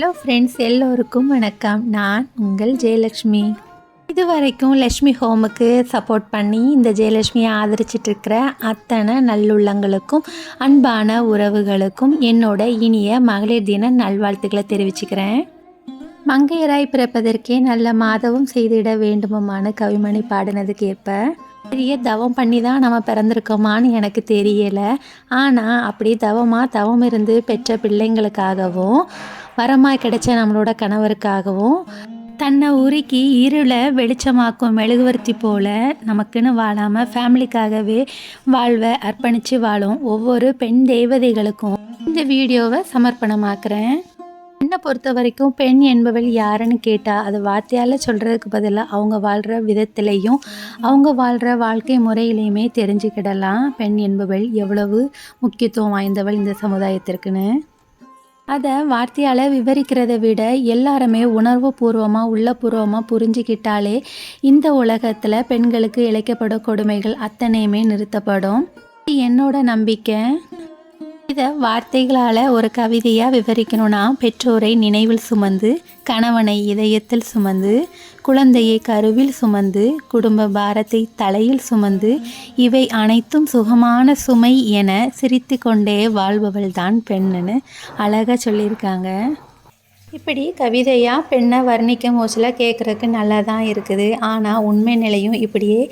Hello friends எல்லோருக்கும் வணக்கம். நான் உங்கள் ஜெயலக்ஷ்மி இது வரைக்கும் லக்ஷ்மி ஹோமுக்கு சப்போர்ட் பண்ணி இந்த ஜெயலக்ஷ்மியை ஆதரிச்சிட்டு இருக்கிற அத்தனை நல்லுள்ளங்களுக்கும் அன்பான உறவுகளுக்கும் என்னோட இனிய மகளிர் தின நல்வாழ்த்துக்களை தெரிவிச்சுக்கிறேன். மங்கையராய் பிறப்பதற்கே நல்ல மாதவும் செய்திட வேண்டுமமான கவிமணி பாடினதுக்கு ஏற்ப பெரிய தவம் பண்ணி தான் நம்ம பிறந்திருக்கோமான்னு எனக்கு தெரியலை. ஆனால் அப்படி தவமாக தவம் இருந்து பெற்ற பிள்ளைங்களுக்காகவும் வரமாக கிடைச்ச நம்மளோட கணவருக்காகவும் தன்னை உருக்கி இருளை வெளிச்சமாக்கும் மெழுகுவர்த்தி போல நமக்குன்னு வாழாமல் ஃபேமிலிக்காகவே வாழ்வை அர்ப்பணித்து வாழும் ஒவ்வொரு பெண் தெய்வதைகளுக்கும் இந்த வீடியோவை சமர்ப்பணமாக்குறேன். என்னை பொறுத்த வரைக்கும் பெண் என்பவள் யாருன்னு கேட்டால் அது வார்த்தையால் சொல்கிறதுக்கு பதிலாக அவங்க வாழ்கிற விதத்திலையும் அவங்க வாழ்கிற வாழ்க்கை முறையிலையுமே தெரிஞ்சுக்கிடலாம் பெண் என்பவள் எவ்வளவு முக்கியத்துவம் வாய்ந்தவள் இந்த சமுதாயத்திற்குன்னு. அதை வார்த்தையால் விவரிக்கிறதை விட எல்லாருமே உணர்வு பூர்வமாக உள்ளபூர்வமாக புரிஞ்சுக்கிட்டாலே இந்த உலகத்தில் பெண்களுக்கு இழைக்கப்படும் கொடுமைகள் அத்தனையுமே நிறுத்தப்படும். என்னோட நம்பிக்கை. இதை வார்த்தைகளால் ஒரு கவிதையாக விவரிக்கணும்னா பெற்றோரை நினைவில் சுமந்து கணவனை இதயத்தில் சுமந்து குழந்தையை கருவில் சுமந்து குடும்ப பாரத்தை தலையில் சுமந்து இவை அனைத்தும் சுகமான சுமை என சிரித்து கொண்டே வாழ்பவள் தான் பெண்ணுன்னு அழகாக சொல்லியிருக்காங்க. இப்படி கவிதையாக பெண்ணை வர்ணிக்கும் போச்சில் கேட்குறதுக்கு நல்லா தான் இருக்குது. ஆனால் உண்மை நிலையும் இப்படியே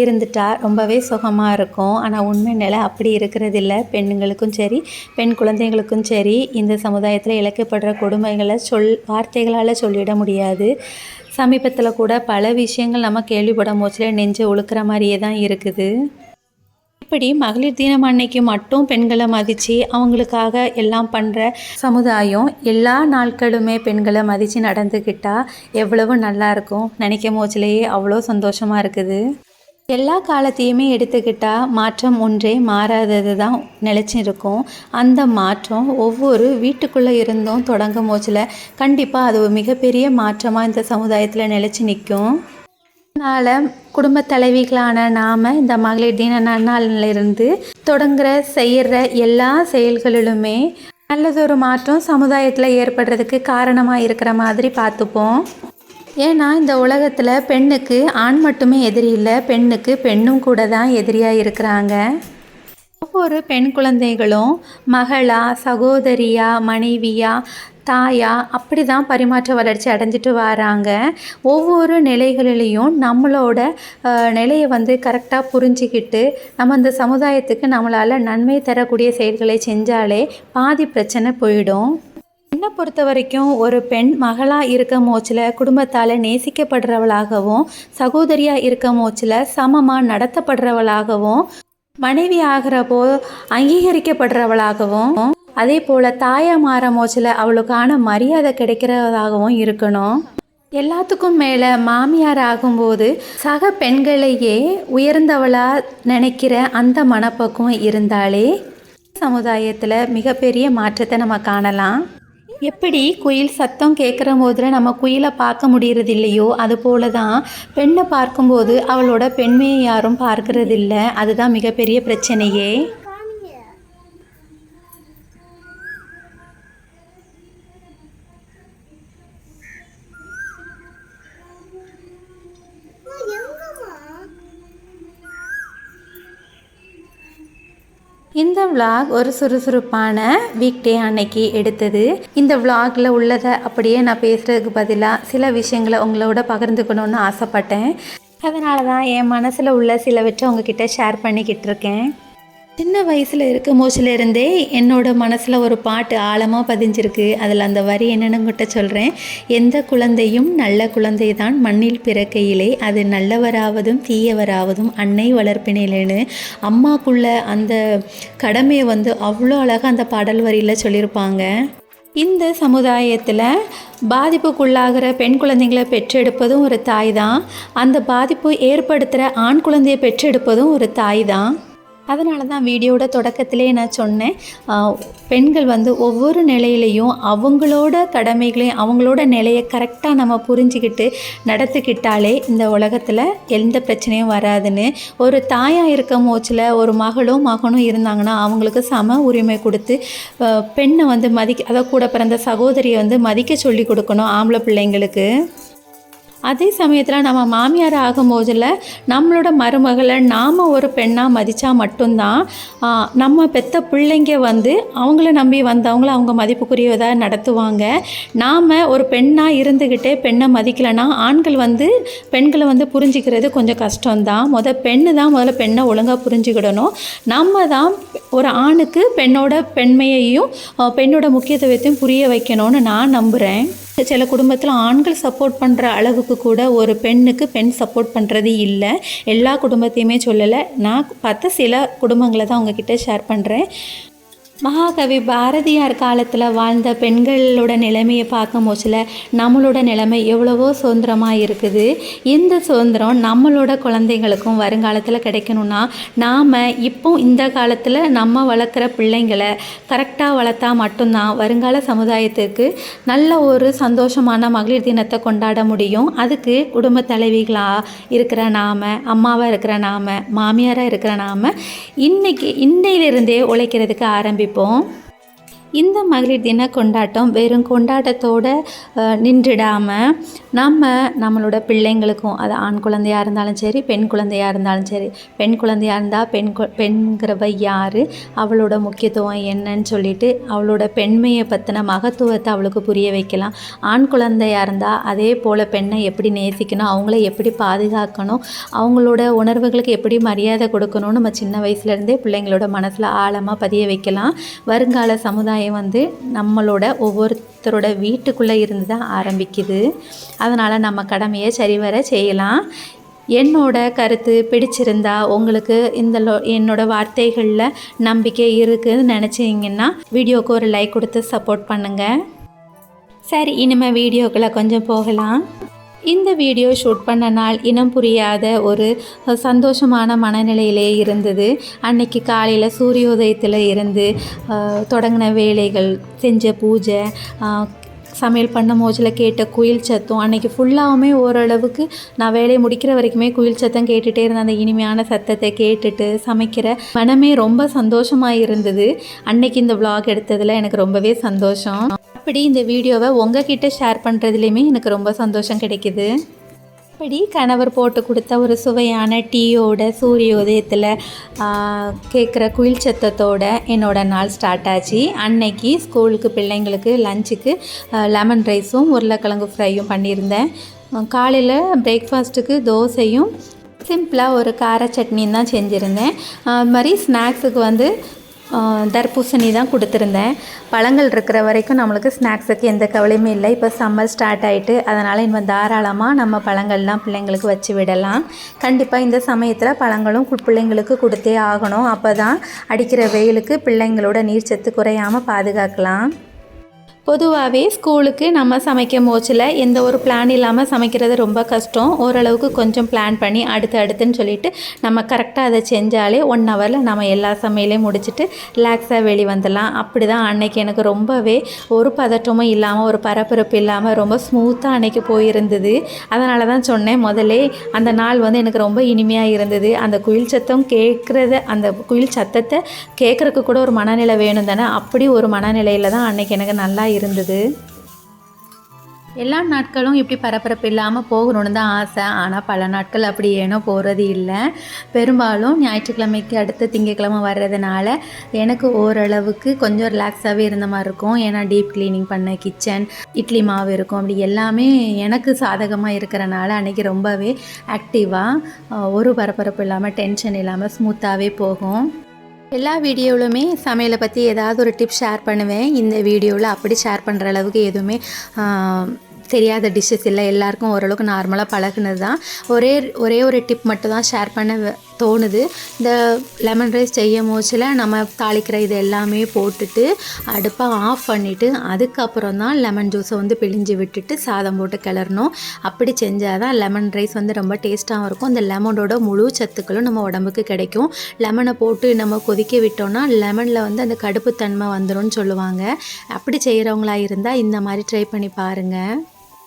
இருந்துட்டா ரொம்பவே சுகமாக இருக்கும். ஆனால் உண்மை நிலை அப்படி இருக்கிறதில்ல. பெண்ணுங்களுக்கும் சரி பெண் குழந்தைங்களுக்கும் சரி இந்த சமுதாயத்தில் இழைக்கப்படுற கொடுமைகளை சொல் வார்த்தைகளால் சொல்லிட முடியாது. சமீபத்தில் கூட பல விஷயங்கள் நம்ம கேள்விப்படும் போச்சில் நெஞ்சு ஒழுக்கிற மாதிரியே தான் இருக்குது. இப்படி மகளிர் தினம் அன்னைக்கு மட்டும் பெண்களை மதித்து அவங்களுக்காக எல்லாம் பண்ணுற சமுதாயம் எல்லா நாட்களுமே பெண்களை மதித்து நடந்துக்கிட்டால் எவ்வளவு நல்லா இருக்கும்? நினைக்கும் போச்சிலேயே அவ்வளோ சந்தோஷமாக இருக்குது. எல்லா காலத்தையுமே எடுத்துக்கிட்டால் மாற்றம் ஒன்றே மாறாதது தான் நிலச்சிருக்கும். அந்த மாற்றம் ஒவ்வொரு வீட்டுக்குள்ளே இருந்தும் தொடங்கும் போச்சில் கண்டிப்பாக அது ஒரு மிகப்பெரிய மாற்றமாக இந்த சமுதாயத்தில் நிலச்சி நிற்கும். அதனால் குடும்ப தலைவிகளான நாம் இந்த மகளிர் தின நன்னாளிலிருந்து தொடங்குற செய்கிற எல்லா செயல்களிலுமே நல்லதொரு மாற்றம் சமுதாயத்தில் ஏற்படுறதுக்கு காரணமாக இருக்கிற மாதிரி பார்த்துப்போம். ஏன்னா இந்த உலகத்தில் பெண்ணுக்கு ஆண் மட்டுமே எதிரி இல்லை பெண்ணுக்கு பெண்ணும் கூட தான் எதிரியாக இருக்கிறாங்க. ஒவ்வொரு பெண் குழந்தைகளும் மகளா சகோதரியா மனைவியா தாயா அப்படி தான் பரிமாற்ற வளர்ச்சி அடைஞ்சிட்டு வராங்க. ஒவ்வொரு நிலைகளிலையும் நம்மளோட நிலையை வந்து கரெக்டாக புரிஞ்சிக்கிட்டு நம்ம அந்த சமுதாயத்துக்கு நம்மளால் நன்மை தரக்கூடிய செயல்களை செஞ்சாலே பாதி பிரச்சனை போயிடும். என்னை பொறுத்த வரைக்கும் ஒரு பெண் மகளாக இருக்க மோச்சில் குடும்பத்தால் நேசிக்கப்படுறவளாகவும் சகோதரியாக இருக்க மோச்சில் சமமாக நடத்தப்படுறவளாகவும் மனைவி ஆகிறப்போ அங்கீகரிக்கப்படுறவளாகவும் அதே போல் தாயா மாற மோச்சில் அவளுக்கான மரியாதை கிடைக்கிறதாகவும் இருக்கணும். எல்லாத்துக்கும் மேலே மாமியார் ஆகும்போது சக பெண்களையே உயர்ந்தவளாக நினைக்கிற அந்த மனப்பக்குவம் இருந்தாலே சமுதாயத்தில் மிகப்பெரிய மாற்றத்தை நம்ம காணலாம். எப்படி குயில் சத்தம் கேட்குற போதில் நம்ம குயிலை பார்க்க முடியறது இல்லையோ அது போல தான் பெண்ணை பார்க்கும்போது அவளோட பெண்மையை யாரும் பார்க்கறதில்ல. அதுதான் மிகப்பெரிய பிரச்சனையே. இந்த விளாக் ஒரு சுறுசுறுப்பான வீக் டே அன்னைக்கு எடுத்தது. இந்த விளாகில் உள்ளதை அப்படியே நான் பேசுகிறதுக்கு பதிலாக சில விஷயங்களை உங்களோட பகிர்ந்துக்கணும்னு ஆசைப்பட்டேன். அதனால தான் என் மனசில் உள்ள சிலவற்றை உங்ககிட்ட ஷேர் பண்ணிக்கிட்டு இருக்கேன். சின்ன வயசில் இருக்கும் போச்சிலிருந்தே என்னோட மனசில் ஒரு பாட்டு ஆழமாக பதிஞ்சிருக்கு. அதில் அந்த வரி என்னென்னு கிட்ட சொல்கிறேன் எந்த குழந்தையும் நல்ல குழந்தை தான் மண்ணில் பிறக்கையிலே அது நல்லவராவதும் தீயவராவதும் அன்னை வளர்ப்பினிலேன்னு அம்மாக்குள்ள அந்த கடமையை வந்து அவ்வளோ அழகாக அந்த பாடல் வரியில் சொல்லியிருப்பாங்க. இந்த சமுதாயத்தில் பாதிப்புக்குள்ளாகிற பெண் குழந்தைங்களை பெற்றெடுப்பதும் ஒரு தாய் தான். அந்த பாதிப்பு ஏற்படுத்துகிற ஆண் குழந்தையை பெற்றெடுப்பதும் ஒரு தாய் தான். அதனால தான் வீடியோட தொடக்கத்திலே நான் சொன்னேன் பெண்கள் வந்து ஒவ்வொரு நிலையிலையும் அவங்களோட கடமைகளையும் அவங்களோட நிலையை கரெக்டாக நம்ம புரிஞ்சுக்கிட்டு நடத்திக்கிட்டாலே இந்த உலகத்தில் எந்த பிரச்சனையும் வராதுன்னு. ஒரு தாயாக இருக்க போச்சில் ஒரு மகளும் மகனும் இருந்தாங்கன்னா அவங்களுக்கு சம உரிமை கொடுத்து பெண்ணை வந்து மதிக்க அதை கூட பிறந்த சகோதரியை வந்து மதிக்க சொல்லி கொடுக்கணும் ஆம்பளை பிள்ளைங்களுக்கு. அதே சமயத்தில் நம்ம மாமியார் ஆகும்போதில் நம்மளோட மருமகளை நாம் ஒரு பெண்ணாக மதித்தா மட்டும்தான் நம்ம பெத்த பிள்ளைங்க வந்து அவங்கள நம்பி வந்தவங்கள அவங்க மதிப்புக்குரியதாக நடத்துவாங்க. நாம் ஒரு பெண்ணாக இருந்துக்கிட்டே பெண்ணை மதிக்கலைன்னா ஆண்கள் வந்து பெண்களை வந்து புரிஞ்சுக்கிறது கொஞ்சம் கஷ்டம்தான். முத பெண்ணு தான் முதல்ல பெண்ணை ஒழுங்காக புரிஞ்சுக்கிடணும். நம்ம தான் ஒரு ஆணுக்கு பெண்ணோட பெண்மையையும் பெண்ணோட முக்கியத்துவத்தையும் புரிய வைக்கணும்னு நான் நம்புகிறேன் சில குடும்பத்தில் ஆண்கள் சப்போர்ட் பண்ணுற அளவுக்கு கூட ஒரு பெண்ணுக்கு பெண் சப்போர்ட் பண்ணுறது இல்லை. எல்லா குடும்பத்தையுமே சொல்லலை. நான் பார்த்த சில குடும்பங்களை தான் உங்ககிட்ட ஷேர் பண்ணுறேன் மகாகவி பாரதியார் காலத்தில் வாழ்ந்த பெண்களோட நிலைமையை பார்க்கும் போச்சில் நம்மளோட நிலைமை எவ்வளவோ சுதந்திரமாக இருக்குது. இந்த சுதந்திரம் நம்மளோட குழந்தைங்களுக்கும் வருங்காலத்தில் கிடைக்கணும்னா நாம் இப்போ இந்த காலத்தில் நம்ம வளர்க்குற பிள்ளைங்களை கரெக்டாக வளர்த்தா மட்டும்தான் வருங்கால சமுதாயத்துக்கு நல்ல ஒரு சந்தோஷமான மகளிர் தினத்தை கொண்டாட முடியும். அதுக்கு குடும்ப தலைவிகளாக இருக்கிற நாம அம்மாவாக இருக்கிற நாம மாமியாராக இருக்கிற நாம இன்றைக்கி இன்னையிலிருந்தே உழைக்கிறதுக்கு ஆரம்பிப்போம் இந்த மகளிர் தின கொண்டாட்டம் வெறும் கொண்டாட்டத்தோடு நின்றுடாமல் நம்ம நம்மளோட பிள்ளைங்களுக்கும் அது ஆண் குழந்தையாக இருந்தாலும் சரி பெண் குழந்தையாக இருந்தாலும் சரி பெண் குழந்தையாக இருந்தால் பெண் கு- பெண்கிறவ யார் அவளோட முக்கியத்துவம் என்னன்னு சொல்லிட்டு அவளோட பெண்மையை பற்றின மகத்துவத்தை அவளுக்கு புரிய வைக்கலாம். ஆண் குழந்தையாக இருந்தால் அதே போல் பெண்ணை எப்படி நேசிக்கணும் அவங்கள எப்படி பாதுகாக்கணும் அவங்களோட உணர்வுகளுக்கு எப்படி மரியாதை கொடுக்கணும்னு நம்ம சின்ன வயசுலேருந்தே பிள்ளைங்களோட மனசில் ஆழமாக பதிய வைக்கலாம். வருங்கால சமுதாயம் வந்து நம்மளோட ஒவ்வொருத்தரோட வீட்டுக்குள்ளே இருந்து தான் ஆரம்பிக்குது. அதனால் நம்ம கடமையை சரிவர செய்யலாம். என்னோட கருத்து பிடிச்சிருந்தா உங்களுக்கு இந்த லோ என்னோட வார்த்தைகளில் நம்பிக்கை இருக்குதுன்னு நினச்சிங்கன்னா வீடியோவுக்கு ஒரு லைக் கொடுத்து சப்போர்ட் பண்ணுங்கள் சரி இனிமேல் வீடியோக்களை கொஞ்சம் போகலாம். இந்த வீடியோ ஷூட் பண்ண நாள் இனம் புரியாத ஒரு சந்தோஷமான மனநிலையிலே இருந்தது. அன்னைக்கு காலையில் சூரியோதயத்தில் இருந்து தொடங்கின வேலைகள் செஞ்ச பூஜை சமையல் பண்ண மோஜில் கேட்ட குயில் சத்தம் அன்றைக்கி ஃபுல்லாகவுமே ஓரளவுக்கு நான் வேலையை முடிக்கிற வரைக்குமே குயில் சத்தம் கேட்டுகிட்டே இருந்தேன். அந்த இனிமையான சத்தத்தை கேட்டுட்டு சமைக்கிற மனமே ரொம்ப சந்தோஷமாக இருந்தது அன்னைக்கு இந்த விளாக் எடுத்ததில் எனக்கு ரொம்பவே சந்தோஷம். அப்படி இந்த வீடியோவை உங்ககிட்ட ஷேர் பண்ணுறதுலையுமே எனக்கு ரொம்ப சந்தோஷம் கிடைக்குது. அப்படி கணவர் போட்டு கொடுத்த ஒரு சுவையான டீயோட சூரிய உதயத்தில் கேட்குற குயில் சத்தத்தோட என்னோட நாள் ஸ்டார்ட் ஆச்சு. அன்னைக்கு ஸ்கூலுக்கு பிள்ளைங்களுக்கு லஞ்சுக்கு லெமன் ரைஸும் உருளைக்கிழங்கு ஃப்ரையும் பண்ணியிருந்தேன். காலையில் பிரேக்ஃபாஸ்ட்டுக்கு தோசையும் சிம்பிளாக ஒரு கார சட்னியும் தான் செஞ்சுருந்தேன். அது மாதிரி ஸ்நாக்ஸுக்கு வந்து தர்பூசணி தான் கொடுத்துருந்தேன். பழங்கள் இருக்கிற வரைக்கும் நம்மளுக்கு ஸ்நாக்ஸுக்கு எந்த கவலையுமே இல்லை. இப்போ சம்மர் ஸ்டார்ட் ஆகிட்டு அதனால் இன்னும் தாராளமாக நம்ம பழங்கள்லாம் பிள்ளைங்களுக்கு வச்சு விடலாம். கண்டிப்பாக இந்த சமயத்தில் பழங்களும் கு- பிள்ளைங்களுக்கு கொடுத்தே ஆகணும். அப்போ தான் அடிக்கிற வெயிலுக்கு பிள்ளைங்களோட நீர்ச்சத்து குறையாமல் பாதுகாக்கலாம். பொதுவாகவே ஸ்கூலுக்கு நம்ம சமைக்கும் போச்சில் எந்த ஒரு பிளான் இல்லாமல் சமைக்கிறது ரொம்ப கஷ்டம். ஓரளவுக்கு கொஞ்சம் பிளான் பண்ணி அடுத்து அடுத்துன்னு சொல்லிட்டு நம்ம கரெக்டாக அதை செஞ்சாலே ஒன் ஹவரில் நம்ம எல்லா சமையலையும் முடிச்சுட்டு ரிலாக்ஸாக வெளி வந்துடலாம். அப்படி தான் அன்னைக்கு எனக்கு ரொம்பவே ஒரு பதட்டமும் இல்லாமல் ஒரு பரபரப்பு இல்லாமல் ரொம்ப ஸ்மூத்தாக அன்னைக்கு போயிருந்தது. அதனால தான் சொன்னேன் முதல்லே அந்த நாள் வந்து எனக்கு ரொம்ப இனிமையாக இருந்தது. அந்த குயில் சத்தம் கேட்குறத அந்த குயில் சத்தத்தை கேட்குறக்கு கூட ஒரு மனநிலை வேணும் தானே? அப்படி ஒரு மனநிலையில் தான் அன்னைக்கு எனக்கு நல்லா இருந்தது. எல்லா நாட்களும் இப்படி பரபரப்பு இல்லாமல் போகணும்னு தான் ஆசை. ஆனால் பல நாட்கள் அப்படி ஏனோ போகிறது இல்லை. பெரும்பாலும் ஞாயிற்றுக்கிழமைக்கு அடுத்து திங்கக்கிழமை வர்றதுனால எனக்கு ஓரளவுக்கு கொஞ்சம் ரிலாக்ஸாகவே இருந்த மாதிரி இருக்கும். ஏன்னா டீப் க்ளீனிங் பண்ண கிச்சன் இட்லி மாவு இருக்கும். அப்படி எல்லாமே எனக்கு சாதகமாக இருக்கிறனால அன்றைக்கி ரொம்பவே ஆக்டிவாக ஒரு பரபரப்பு இல்லாமல் டென்ஷன் இல்லாமல் ஸ்மூத்தாகவே போகும். எல்லா வீடியோவிலுமே சமையலை பற்றி ஏதாவது ஒரு டிப் ஷேர் பண்ணுவேன். இந்த வீடியோவில் அப்படி ஷேர் பண்ணுற அளவுக்கு எதுவுமே தெரியாத டிஷ்ஷஸ் இல்லை. எல்லாருக்கும் ஓரளவுக்கு நார்மலாக பழகுனது தான் ஒரே ஒரே ஒரு டிப் மட்டும் தான் ஷேர் பண்ண தோணுது. இந்த லெமன் ரைஸ் செய்யும் போச்சில் நம்ம தாளிக்கிற இது எல்லாமே போட்டுட்டு அடுப்பை ஆஃப் பண்ணிவிட்டு அதுக்கப்புறம் தான் லெமன் ஜூஸை வந்து பிழிஞ்சு விட்டுட்டு சாதம் போட்டு கிளறணும். அப்படி செஞ்சால் தான் லெமன் ரைஸ் வந்து ரொம்ப டேஸ்ட்டாகவும் இருக்கும். இந்த லெமனோட முழு சத்துக்களும் நம்ம உடம்புக்கு கிடைக்கும். லெமனை போட்டு நம்ம கொதிக்க விட்டோம்னா லெமனில் வந்து அந்த கடுப்பு தன்மை வந்துரும்னு சொல்லுவாங்க. அப்படி செய்கிறவங்களா இருந்தால் இந்த மாதிரி ட்ரை பண்ணி பாருங்கள்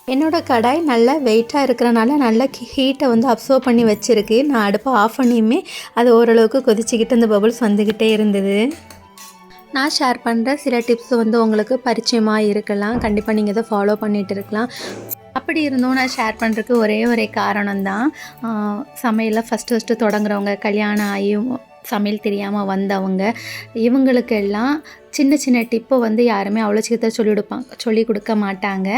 என்னோடய கடாய் நல்லா வெயிட்டாக இருக்கிறனால நல்ல ஹீட்டை வந்து அப்சர்வ் பண்ணி வச்சுருக்கு. நான் அடுப்பை ஆஃப் பண்ணியுமே அது ஓரளவுக்கு கொதிச்சுக்கிட்டு அந்த பபுள்ஸ் வந்துக்கிட்டே இருந்தது. நான் ஷேர் பண்ணுற சில டிப்ஸ் வந்து உங்களுக்கு பரிச்சயமாக இருக்கலாம். கண்டிப்பாக நீங்கள் இதை ஃபாலோ பண்ணிகிட்டு இருக்கலாம். அப்படி இருந்தும் நான் ஷேர் பண்ணுறதுக்கு ஒரே ஒரே காரணம் தான் சமையலில் ஃபஸ்ட்டு ஃபஸ்ட்டு தொடங்குறவங்க கல்யாணம் ஆகியும் சமையல் தெரியாமல் வந்தவங்க இவங்களுக்கெல்லாம் சின்ன சின்ன டிப்பை வந்து யாருமே அவ்வளோ சீக்கிரத்தில் சொல்லி கொடுப்பாங்க சொல்லி கொடுக்க மாட்டாங்க.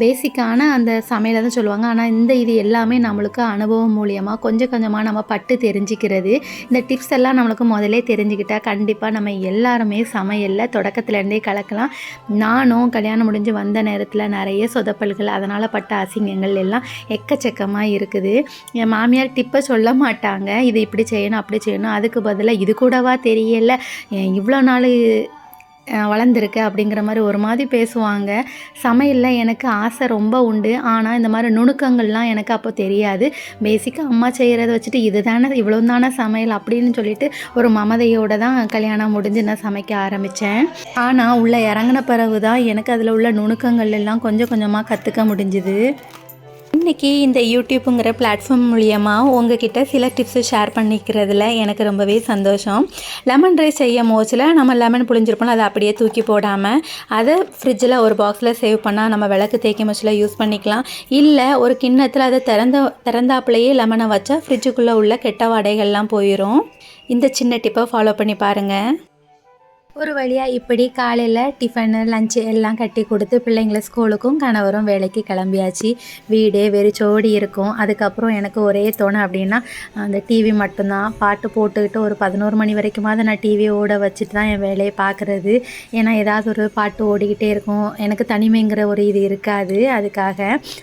பேசிக்கான அந்த சமையலை தான் சொல்லுவாங்க. ஆனால் இந்த இது எல்லாமே நம்மளுக்கு அனுபவம் மூலியமாக கொஞ்சம் கொஞ்சமாக நம்ம பட்டு தெரிஞ்சுக்கிறது. இந்த டிப்ஸ் எல்லாம் நம்மளுக்கு முதலே தெரிஞ்சுக்கிட்டால் கண்டிப்பாக நம்ம எல்லாருமே சமையலில் தொடக்கத்துலேருந்தே கலக்கலாம். நானும் கல்யாணம் முடிஞ்சு வந்த நேரத்தில் நிறைய சொதப்பல்கள் அதனால் பட்ட அசிங்கங்கள் எல்லாம் எக்கச்சக்கமாக இருக்குது. என் மாமியார் டிப்பை சொல்ல மாட்டாங்க. இது இப்படி செய்யணும் அப்படி செய்யணும். அதுக்கு பதிலாக இது கூடவா தெரியல. இவ்வளோ நாள் வளர்ந்துருக்க அப்படிங்கிற மாதிரி ஒரு மாதிரி பேசுவாங்க. சமையலில் எனக்கு ஆசை ரொம்ப உண்டு. ஆனால் இந்த மாதிரி நுணுக்கங்கள்லாம் எனக்கு அப்போ தெரியாது. பேசிக்காக அம்மா செய்கிறத வச்சுட்டு இது தானே இவ்வளோ தானே சமையல் அப்படின்னு சொல்லிட்டு ஒரு மமதையோடு தான் கல்யாணம் முடிஞ்சு நான் சமைக்க ஆரம்பித்தேன் ஆனால் உள்ளே இறங்கின பிறகு தான் எனக்கு அதில் உள்ள நுணுக்கங்கள் எல்லாம் கொஞ்சம் கொஞ்சமாக கற்றுக்க முடிஞ்சுது. இன்றைக்கி இந்த யூடியூப்புங்கிற பிளாட்ஃபார்ம் மூலியமாக உங்ககிட்ட சில டிப்ஸு ஷேர் பண்ணிக்கிறதுல எனக்கு ரொம்பவே சந்தோஷம். லெமன் ரைஸ் செய்யும் மோச்சில் நம்ம லெமன் புளிஞ்சிருப்போம் அதை அப்படியே தூக்கி போடாமல் அதை ஃப்ரிட்ஜில் ஒரு பாக்ஸில் சேவ் பண்ணால் நம்ம விளக்கு தேய்க்கும் மச்சில் யூஸ் பண்ணிக்கலாம். இல்லை ஒரு கிண்ணத்தில் அதை திறந்த திறந்தாப்புலையே லெமனை வச்சா ஃப்ரிட்ஜுக்குள்ளே உள்ள கெட்ட வாடைகள்லாம் போயிடும் இந்த சின்ன டிப்பை ஃபாலோ பண்ணி பாருங்கள் ஒரு வழியாக இப்படி காலையில் டிஃபனு லஞ்சு எல்லாம் கட்டி கொடுத்து பிள்ளைங்களை ஸ்கூலுக்கும் கணவரும் வேலைக்கு கிளம்பியாச்சு. வீடே வெறிச்சோடி இருக்கும். அதுக்கப்புறம் எனக்கு ஒரே தோணும் அப்படின்னா அந்த டிவி மட்டும்தான். பாட்டு போட்டுக்கிட்டு ஒரு பதினோரு மணி வரைக்குமாவது நான் டிவி ஓட வச்சுட்டு தான் என் வேலையை பார்க்குறது. ஏன்னா ஏதாவது ஒரு பாட்டு ஓடிக்கிட்டே இருக்கும். எனக்கு தனிமைங்கிற ஒரு இது இருக்காது. அதுக்காக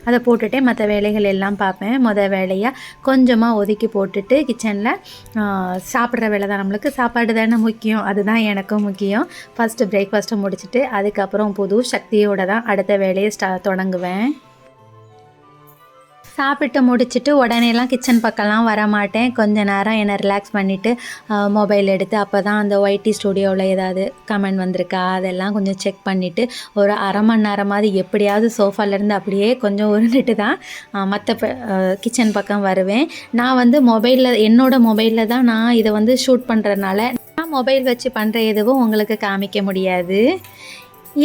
அதை போட்டுகிட்டே மற்ற வேலைகள் எல்லாம் பார்ப்பேன். மொதல் வேலையாக கொஞ்சமாக ஒதுக்கி போட்டுட்டு கிச்சனில் சாப்பிட்ற வேலை தான். நம்மளுக்கு சாப்பாடு தானே முக்கியம். அதுதான் எனக்கும் முக்கியம். முக்கியம் ஃபஸ்ட்டு பிரேக்ஃபாஸ்ட்டை முடிச்சுட்டு அதுக்கப்புறம் புது சக்தியோட தான் அடுத்த வேலையை ஸ்டா தொடங்குவேன். சாப்பிட்டு முடிச்சுட்டு உடனேலாம் கிச்சன் பக்கம்லாம் வர மாட்டேன் கொஞ்ச நேரம் என்னை ரிலாக்ஸ் பண்ணிவிட்டு மொபைல் எடுத்து அப்போ தான் அந்த ஒய்டி ஸ்டுடியோவில் ஏதாவது கமெண்ட் வந்திருக்கா? அதெல்லாம் கொஞ்சம் செக் பண்ணிவிட்டு ஒரு அரை மணி நேரமாவது எப்படியாவது சோஃபாலேருந்து அப்படியே கொஞ்சம் உருண்டுட்டு தான் மற்ற கிச்சன் பக்கம் வருவேன். நான் வந்து மொபைலில் என்னோடய மொபைலில் தான் நான் இதை வந்து ஷூட் பண்ணுறதுனால மொபைல் வச்சு பண்ணுற எதுவும் உங்களுக்கு காமிக்க முடியாது.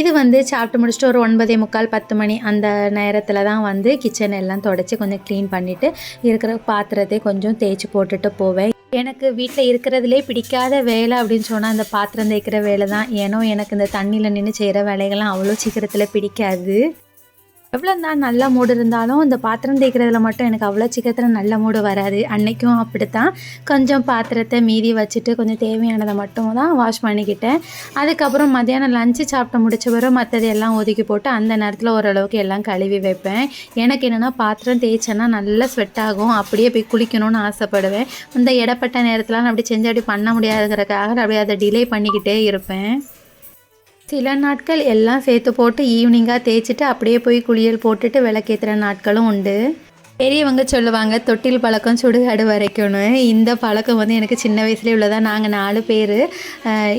இது வந்து சாப்பிட்டு முடிச்சுட்டு ஒரு ஒன்பதே முக்கால் பத்து மணி அந்த நேரத்தில் தான் வந்து கிச்சன் எல்லாம் தொடச்சி கொஞ்சம் க்ளீன் பண்ணிவிட்டு இருக்கிற பாத்திரத்தை கொஞ்சம் தேய்ச்சி போட்டுட்டு போவேன். எனக்கு வீட்டில் இருக்கிறதுலே பிடிக்காத வேலை அப்படின்னு சொன்னால் அந்த பாத்திரம் தேய்க்கிற வேலை தான் ஏன்னோ எனக்கு இந்த தண்ணியில் நின்று செய்கிற வேலைகள்லாம் அவ்வளோ சீக்கிரத்தில் பிடிக்காது. எவ்வளோ தான் நல்ல மூடு இருந்தாலும் இந்த பாத்திரம் தேய்க்கிறதுல மட்டும் எனக்கு அவ்வளோ சீக்கிரத்தில் நல்ல மூடு வராது. அன்றைக்கும் அப்படித்தான். கொஞ்சம் பாத்திரத்தை மீதி வச்சுட்டு கொஞ்சம் தேவையானதை மட்டும் தான் வாஷ் பண்ணிக்கிட்டேன். அதுக்கப்புறம் மத்தியானம் லஞ்சு சாப்பிட்டு முடிச்ச பிறகு மற்றது எல்லாம் ஒதுக்கி போட்டு அந்த நேரத்தில் ஓரளவுக்கு எல்லாம் கழுவி வைப்பேன். எனக்கு என்னென்னா பாத்திரம் தேய்ச்சேன்னா நல்லா ஸ்வெட் ஆகும். அப்படியே போய் குளிக்கணும்னு ஆசைப்படுவேன். இந்த இடப்பட்ட நேரத்தில் நான் அப்படி செஞ்சு அப்படி பண்ண முடியாதுங்கிறதுக்காக அப்படியே அதை டிலே பண்ணிக்கிட்டே இருப்பேன். சில நாட்கள் எல்லாம் சேர்த்து போட்டு ஈவினிங்காக தேய்ச்சிட்டு அப்படியே போய் குளியல் போட்டுட்டு விளக்கேற்றுற நாட்களும் உண்டு. பெரியவங்க சொல்லுவாங்க தொட்டில் பழக்கம் சுடுகாடு வரைக்கும்னு. இந்த பழக்கம் வந்து எனக்கு சின்ன வயசுலேயே உள்ளதாக நாங்கள் நாலு பேர்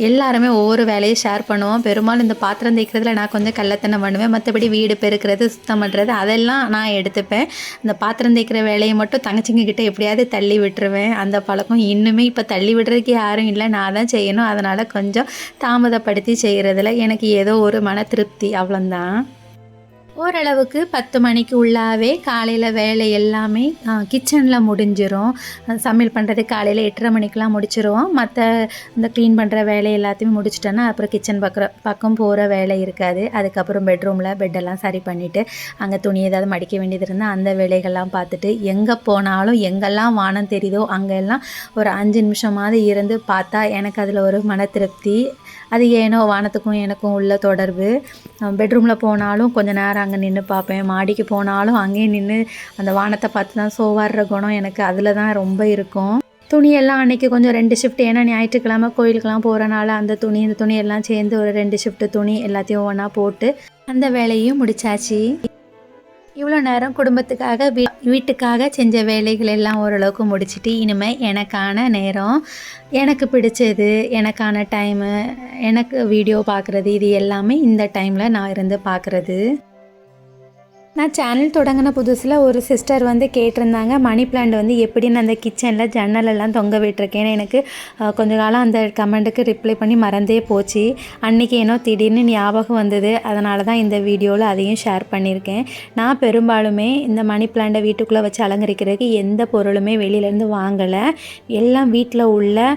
எல்லாருமே ஒவ்வொரு வேலையை ஷேர் பண்ணுவோம். பெரும்பாலும் இந்த பாத்திரம் தேய்க்கிறதுல நான் கொஞ்சம் கள்ளத்தனம் பண்ணுவேன். மற்றபடி வீடு பெருக்கிறது சுத்தம் பண்ணுறது அதெல்லாம் நான் எடுத்துப்பேன். இந்த பாத்திரம் தேய்க்கிற வேலையை மட்டும் தங்கச்சிங்க கிட்டே எப்படியாவது தள்ளி விட்டுருவேன். அந்த பழக்கம் இன்னுமே இப்போ தள்ளி விடுறதுக்கு யாரும் இல்லை. நான் தான் செய்யணும். அதனால் கொஞ்சம் தாமதப்படுத்தி செய்கிறதுல எனக்கு ஏதோ ஒரு மன திருப்தி. அவ்வளோந்தான் ஓரளவுக்கு பத்து மணிக்கு உள்ளாவே காலையில் வேலை எல்லாமே கிச்சனில் முடிஞ்சிரும். சமையல் பண்ணுறது காலையில் எட்டரை மணிக்கெலாம் முடிச்சிருவோம். மற்ற இந்த க்ளீன் பண்ணுற வேலை எல்லாத்தையும் முடிச்சிட்டோன்னா அப்புறம் கிச்சன் பக்கம் பக்கம் போகிற வேலை இருக்காது. அதுக்கப்புறம் பெட்ரூமில் பெட்டெல்லாம் சரி பண்ணிவிட்டு அங்கே துணி ஏதாவது மடிக்க வேண்டியது இருந்தால் அந்த வேலைகள்லாம் பார்த்துட்டு எங்கே போனாலும் எங்கெல்லாம் வானம் தெரியுதோ அங்கெல்லாம் ஒரு அஞ்சு நிமிஷமாவது இருந்து பார்த்தா எனக்கு அதில் ஒரு மன திருப்தி அது ஏனோ வானத்துக்கும் எனக்கும் உள்ள தொடர்பு. பெட்ரூமில் போனாலும் கொஞ்சம் நேரம் அங்கே நின்று பார்ப்பேன். மாடிக்கு போனாலும் அங்கேயே நின்று அந்த வானத்தை பார்த்து தான் சோவாடுற குணம் எனக்கு அதில் தான் ரொம்ப இருக்கும். துணியெல்லாம் அன்றைக்கி கொஞ்சம் ரெண்டு ஷிஃப்ட் ஏன்னா ஞாயிற்றுக்கிழமை கோயிலுக்கெல்லாம் போகிறனால அந்த துணி இந்த துணியெல்லாம் சேர்ந்து ஒரு ரெண்டு ஷிஃப்ட் துணி எல்லாத்தையும் ஒன்றா போட்டு அந்த வேலையும் முடிச்சாச்சு. இவ்வளோ நேரம் குடும்பத்துக்காக வீ வீட்டுக்காக செஞ்ச வேலைகள் எல்லாம் ஓரளவுக்கு முடிச்சிட்டு இனிமேல் எனக்கான நேரம் எனக்கு பிடிச்சது எனக்கான டைமு எனக்கு வீடியோ பார்க்குறது இது எல்லாமே இந்த டைமில் நான் இருந்து பார்க்குறது. நான் சேனல் தொடங்கின புதுசில் ஒரு சிஸ்டர் வந்து கேட்டிருந்தாங்க மணி பிளான்ட் வந்து எப்படின்னு அந்த கிச்சனில் ஜன்னலெல்லாம் தொங்க விட்டுருக்கேன் எனக்கு கொஞ்ச காலம் அந்த கமெண்ட்டுக்கு ரிப்ளை பண்ணி மறந்தே போச்சு. அன்றைக்கி ஏனோ திடீர்னு ஞாபகம் வந்தது. அதனால தான் இந்த வீடியோவில் அதையும் ஷேர் பண்ணியிருக்கேன் நான் பெரும்பாலுமே இந்த மணி பிளான்ட்டை வீட்டுக்குள்ளே வச்சு அலங்கரிக்கிறதுக்கு எந்த பொருளுமே வெளியிலேருந்து வாங்கலை. எல்லாம் வீட்டில் உள்ள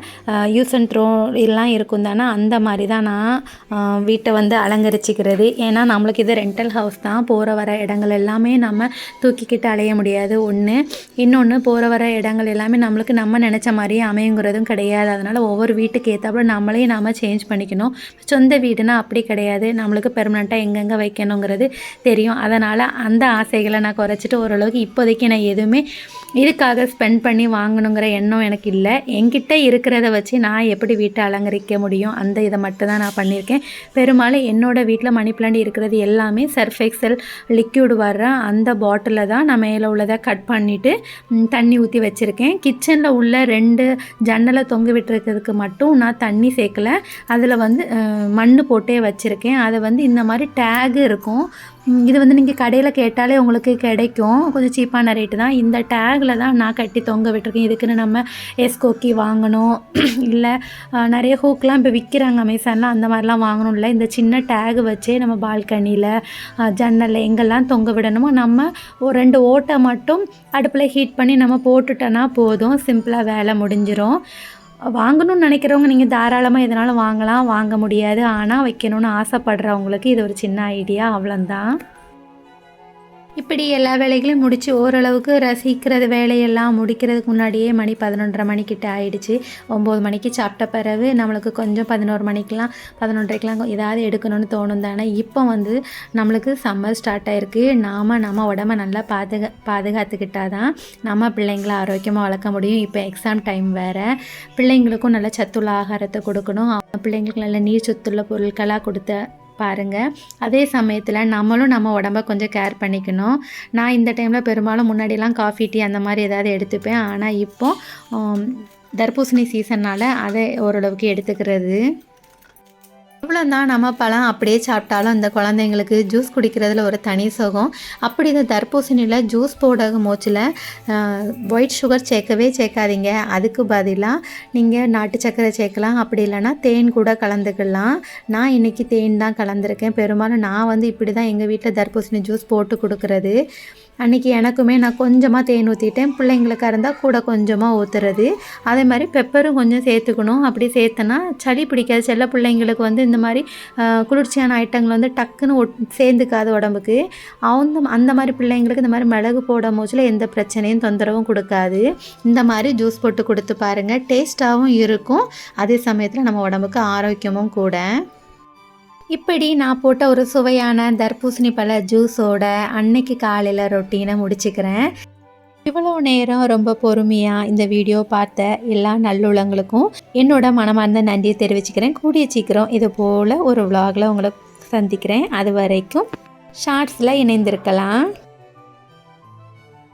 யூஸ் அண்ட் த்ரோ எல்லாம் இருக்கும் தானே அந்த மாதிரி தான் நான் வீட்டை வந்து அலங்கரிச்சிக்கிறது. ஏன்னா நம்மளுக்கு இது ரெண்டல் ஹவுஸ் தான். போகிற வர இடங்கள் எல்லாமே நம்ம தூக்கிக்கிட்டு அலைய முடியாது. ஒன்று இன்னொன்று போகிற வர இடங்கள் எல்லாமே நம்மளுக்கு நம்ம நினச்ச மாதிரியே அமையுங்கிறதும் கிடையாது. அதனால் ஒவ்வொரு வீட்டுக்கு ஏற்றாப்புல நம்மளையும் நாம் சேஞ்ச் பண்ணிக்கணும். சொந்த வீடுனா அப்படி கிடையாது. நம்மளுக்கு பெர்மனெண்ட்டாக எங்கெங்கே வைக்கணுங்கிறது தெரியும். அதனால் அந்த ஆசைகளை நான் குறைச்சிட்டு ஓரளவுக்கு இப்போதைக்கு நான் எதுவுமே இதுக்காக ஸ்பெண்ட் பண்ணி வாங்கணுங்கிற எண்ணம் எனக்கு இல்லை. என்கிட்ட இருக்கிறத வச்சு நான் எப்படி வீட்டை அலங்கரிக்க முடியும்? அந்த இதை மட்டும் தான் நான் பண்ணியிருக்கேன். பெரும்பாலும் என்னோட வீட்டில் மணி பிளான்ட் இருக்கிறது எல்லாமே சர்ஃப் எக்ஸல் லிக்யூடு வர்ற அந்த பாட்டிலில் தான் நான் மேலே உள்ளதை கட் பண்ணிவிட்டு தண்ணி ஊற்றி வச்சுருக்கேன். கிச்சனில் உள்ள ரெண்டு ஜன்னலை தொங்க விட்டுருக்கிறதுக்கு மட்டும் நான் தண்ணி சேர்க்கல. அதில் வந்து மண் போட்டே வச்சுருக்கேன். அதை வந்து இந்த மாதிரி டேகு இருக்கும். இது வந்து நீங்கள் கடையில் கேட்டாலே உங்களுக்கு கிடைக்கும். கொஞ்சம் சீப்பான ரேட்டு தான். இந்த டேகில் தான் நான் கட்டி தொங்க விட்டுருக்கேன். இதுக்குன்னு நம்ம எஸ்கோக்கி வாங்கணும். இல்லை நிறைய ஹூக்லாம் இப்போ விற்கிறாங்க அமேசானில் அந்த மாதிரிலாம் வாங்கணும் இல்லை இந்த சின்ன டேக் வச்சே நம்ம பால்கனியில் ஜன்னலில் எங்கெல்லாம் தொங்க விடணுமோ நம்ம ஒரு ரெண்டு ஓட்டை மட்டும் அடுப்பில் ஹீட் பண்ணி நம்ம போட்டுட்டோன்னா போதும். சிம்பிளாக வேலை முடிஞ்சிடும் வாங்கணும்னு நினைக்கிறவங்க நீங்கள் தாராளமாக எதனாலும் வாங்கலாம் வாங்க முடியாது. ஆனால் வைக்கணும்னு ஆசைப்படுறவங்களுக்கு இது ஒரு சின்ன ஐடியா அவ்வளோந்தான் இப்படி எல்லா வேலைகளையும் முடித்து ஓரளவுக்கு ரசிக்கிறது வேலையெல்லாம் முடிக்கிறதுக்கு முன்னாடியே மணி பதினொன்றரை மணிக்கிட்ட ஆயிடுச்சு. ஒம்பது மணிக்கு சாப்பிட்ட பிறகு நம்மளுக்கு கொஞ்சம் பதினோரு மணிக்கெலாம் பதினொன்றரைக்கெலாம் ஏதாவது எடுக்கணும்னு தோணும் தானே. இப்போ வந்து நம்மளுக்கு சம்மர் ஸ்டார்ட் ஆகிருக்கு நாம் நம்ம உடம்ப நல்லா பாதுகா பாதுகாத்துக்கிட்டால் தான் நம்ம பிள்ளைங்களை ஆரோக்கியமாக வளர்க்க முடியும். இப்போ எக்ஸாம் டைம் வேறு. பிள்ளைங்களுக்கும் நல்ல சத்துள்ள ஆகாரத்தை கொடுக்கணும். பிள்ளைங்களுக்கு நல்ல நீர் சத்துள்ள பொருட்களாக கொடுத்த பாருங்கள் அதே சமயத்தில் நம்மளும் நம்ம உடம்ப கொஞ்சம் கேர் பண்ணிக்கணும். நான் இந்த டைமில் பெரும்பாலும் முன்னாடிலாம் காஃபி டீ அந்த மாதிரி ஏதாவது எடுத்துப்பேன். ஆனால் இப்போ தர்பூசணி சீசன்னால் அதை ஓரளவுக்கு எடுத்துக்கிறது. இவ்வளோ தான் நம்ம பழம் அப்படியே சாப்பிட்டாலும் அந்த குழந்தைங்களுக்கு ஜூஸ் குடிக்கிறதுல ஒரு தனி சுகம். அப்படி இந்த தர்பூசணியில் ஜூஸ் போட மோச்சில் ஒயிட் சுகர் சேர்க்கவே சேர்க்காதீங்க. அதுக்கு பதிலாக நீங்கள் நாட்டு சர்க்கரை சேர்க்கலாம். அப்படி இல்லைனா தேன் கூட கலந்துக்கலாம். நான் இன்றைக்கி தேன் தான் கலந்துருக்கேன். பெரும்பாலும் நான் வந்து இப்படி தான் எங்கள் வீட்டில் தர்பூசணி ஜூஸ் போட்டு கொடுக்குறது. அன்றைக்கி எனக்குமே நான் கொஞ்சமாக தேன் ஊற்றிட்டேன் பிள்ளைங்களுக்காக இருந்தால் கூட கொஞ்சமாக ஊற்றுறது அதே மாதிரி பெப்பரும் கொஞ்சம் சேர்த்துக்கணும். அப்படி சேர்த்தனா சளி பிடிக்காது. செல்ல பிள்ளைங்களுக்கு வந்து இந்த மாதிரி குளிர்ச்சியான ஐட்டங்கள் வந்து டக்குன்னு ஒட் சேர்ந்துக்காது உடம்புக்கு. அவங்க அந்த மாதிரி பிள்ளைங்களுக்கு இந்த மாதிரி மிளகு போடும் போச்சில் எந்த பிரச்சனையும் தொந்தரவும் கொடுக்காது. இந்த மாதிரி ஜூஸ் போட்டு கொடுத்து பாருங்கள் டேஸ்ட்டாகவும் இருக்கும். அதே சமயத்தில் நம்ம உடம்புக்கு ஆரோக்கியமும் கூட. இப்படி நான் போட்ட ஒரு சுவையான தர்பூசணி பழ ஜூஸோட அன்னைக்கு காலையில் ரொட்டீனை முடிச்சுக்கிறேன். இவ்வளோ நேரம் ரொம்ப பொறுமையாக இந்த வீடியோ பார்த்த எல்லா நல்லுள்ளங்களுக்கும் என்னோட மனமார்ந்த நன்றியை தெரிவிச்சுக்கிறேன். கூடிய சீக்கிரம் இது போல் ஒரு vlogல உங்களை சந்திக்கிறேன். அது வரைக்கும் ஷார்ட்ஸில் இணைந்திருக்கலாம்.